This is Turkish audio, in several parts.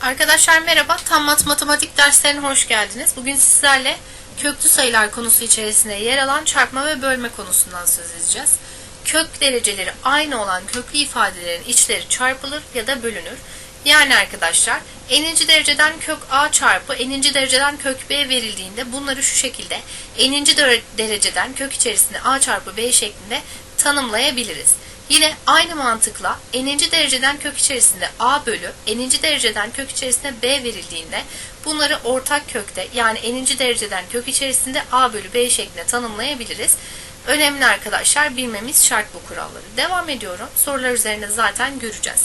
Arkadaşlar merhaba. Tam mat matematik derslerine hoş geldiniz. Bugün sizlerle köklü sayılar konusu içerisinde yer alan çarpma ve bölme konusundan söz edeceğiz. Kök dereceleri aynı olan köklü ifadelerin içleri çarpılır ya da bölünür. Yani arkadaşlar n'inci dereceden kök a çarpı n'inci dereceden kök b verildiğinde bunları şu şekilde n'inci dere- dereceden kök içerisinde a çarpı b şeklinde tanımlayabiliriz. Yine aynı mantıkla n'inci dereceden kök içerisinde a bölü n'inci dereceden kök içerisinde b verildiğinde bunları ortak kökte yani n'inci dereceden kök içerisinde a bölü b şeklinde tanımlayabiliriz. Önemli arkadaşlar bilmemiz şart bu kuralları. Devam ediyorum. Sorular üzerinde zaten göreceğiz.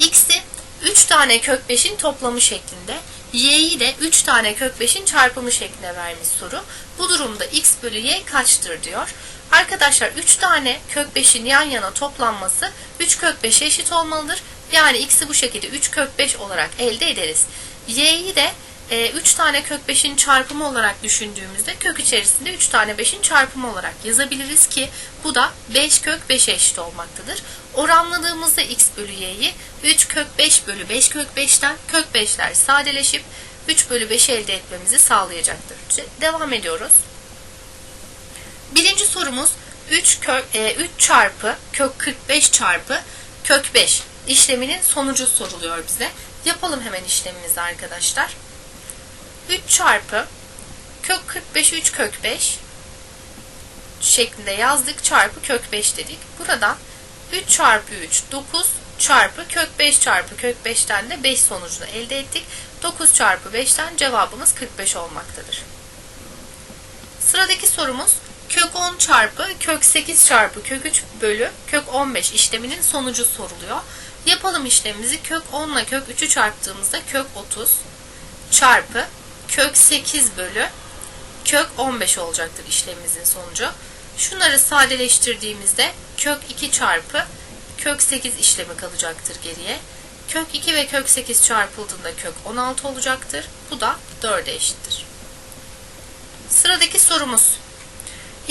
X'i 3 tane kök 5'in toplamı şeklinde, y'yi de 3 tane kök 5'in çarpımı şeklinde vermiş soru. Bu durumda x bölü y kaçtır diyor. Arkadaşlar 3 tane kök 5'in yan yana toplanması 3 kök 5'e eşit olmalıdır. Yani x'i bu şekilde 3 kök 5 olarak elde ederiz. y'yi de 3 tane kök 5'in çarpımı olarak düşündüğümüzde kök içerisinde 3 tane 5'in çarpımı olarak yazabiliriz ki bu da 5 kök 5'e eşit olmaktadır. Oranladığımızda x bölü y'yi 3 kök 5 bölü 5 kök 5'ten kök 5'ler sadeleşip 3 bölü 5 elde etmemizi sağlayacaktır. Devam ediyoruz. Birinci sorumuz 3, kök, e, 3 çarpı kök 45 çarpı kök 5 işleminin sonucu soruluyor bize. Yapalım hemen işlemimizi arkadaşlar. 3 çarpı kök 45 3 kök 5 şeklinde yazdık çarpı kök 5 dedik. Buradan 3 çarpı 3 9 çarpı kök 5 çarpı kök 5'ten de 5 sonucunu elde ettik. 9 çarpı 5'ten cevabımız 45 olmaktadır. Sıradaki sorumuz kök 10 çarpı kök 8 çarpı kök 3 bölü kök 15 işleminin sonucu soruluyor. Yapalım işlemimizi kök 10 ile kök 3'ü çarptığımızda kök 30 çarpı kök 8 bölü kök 15 olacaktır işlemimizin sonucu. Şunları sadeleştirdiğimizde kök 2 çarpı kök 8 işlemi kalacaktır geriye. Kök 2 ve kök 8 çarpıldığında kök 16 olacaktır. Bu da 4'e eşittir. Sıradaki sorumuz.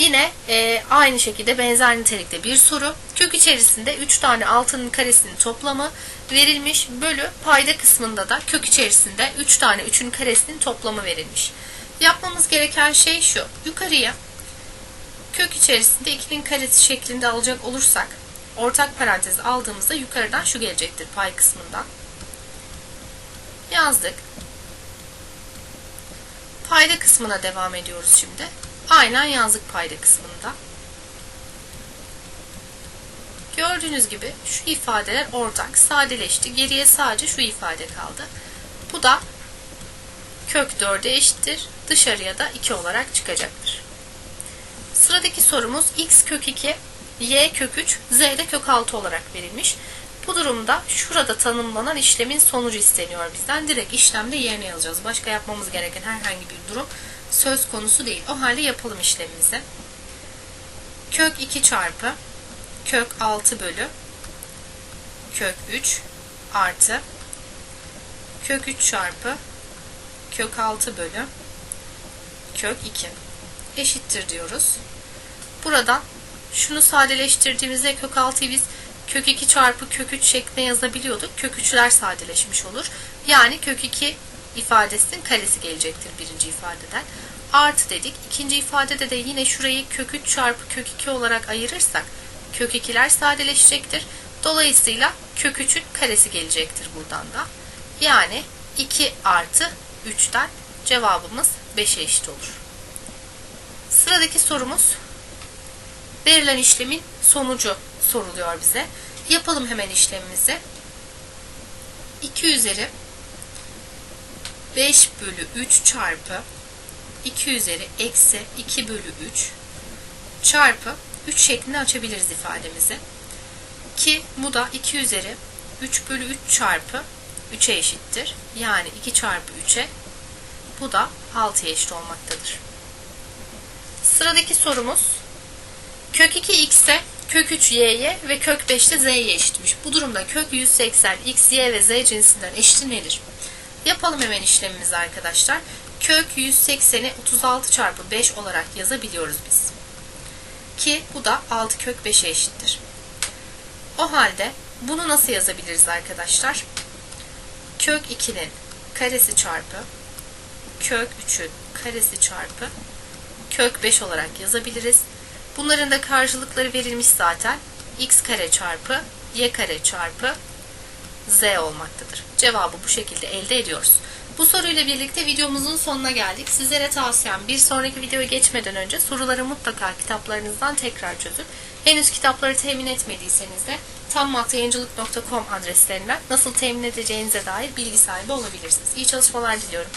Yine e, aynı şekilde benzer nitelikte bir soru. Kök içerisinde 3 tane altının karesinin toplamı verilmiş. Bölü payda kısmında da kök içerisinde 3 tane 3'ün karesinin toplamı verilmiş. Yapmamız gereken şey şu. Yukarıya kök içerisinde 2'nin karesi şeklinde alacak olursak ortak parantez aldığımızda yukarıdan şu gelecektir pay kısmından. Yazdık. Payda kısmına devam ediyoruz şimdi. Aynen yazdık payda kısmında. Gördüğünüz gibi şu ifadeler ortak, sadeleşti. Geriye sadece şu ifade kaldı. Bu da kök 4'e eşittir. Dışarıya da 2 olarak çıkacaktır. Sıradaki sorumuz x kök 2, y kök 3, z de kök 6 olarak verilmiş. Bu durumda şurada tanımlanan işlemin sonucu isteniyor bizden. Direkt işlemde yerine yazacağız. Başka yapmamız gereken herhangi bir durum söz konusu değil. O halde yapalım işlemimizi. Kök 2 çarpı kök 6 bölü kök 3 artı kök 3 çarpı kök 6 bölü kök 2 eşittir diyoruz. Buradan şunu sadeleştirdiğimizde kök 6'yı biz kök 2 çarpı kök 3 şeklinde yazabiliyorduk. Kök 3'ler sadeleşmiş olur. Yani kök 2 ifadesinin karesi gelecektir birinci ifadeden. Artı dedik. İkinci ifadede de yine şurayı kök 3 çarpı kök 2 olarak ayırırsak kök 2'ler sadeleşecektir. Dolayısıyla kök 3'ün karesi gelecektir buradan da. Yani 2 artı 3'ten cevabımız 5'e eşit olur. Sıradaki sorumuz verilen işlemin sonucu soruluyor bize. Yapalım hemen işlemimizi. 2 üzeri 5 bölü 3 çarpı 2 üzeri eksi 2 bölü 3 çarpı 3 şeklinde açabiliriz ifademizi. Ki bu da 2 üzeri 3 bölü 3 çarpı 3'e eşittir. Yani 2 çarpı 3'e bu da 6'ya eşit olmaktadır. Sıradaki sorumuz kök 2 x'e kök 3 y'ye ve kök 5 de z'ye eşitmiş. Bu durumda kök 180 x, y ve z cinsinden eşiti nedir? Yapalım hemen işlemimizi arkadaşlar. Kök 180'i 36 çarpı 5 olarak yazabiliyoruz biz. Ki bu da 6 kök 5'e eşittir. O halde bunu nasıl yazabiliriz arkadaşlar? Kök 2'nin karesi çarpı kök 3'ün karesi çarpı kök 5 olarak yazabiliriz. Bunların da karşılıkları verilmiş zaten. x kare çarpı y kare çarpı z olmaktadır. Cevabı bu şekilde elde ediyoruz. Bu soruyla birlikte videomuzun sonuna geldik. Sizlere tavsiyem bir sonraki videoya geçmeden önce soruları mutlaka kitaplarınızdan tekrar çözün. Henüz kitapları temin etmediyseniz de tammaktayayıncılık.com adreslerinden nasıl temin edeceğinize dair bilgi sahibi olabilirsiniz. İyi çalışmalar diliyorum.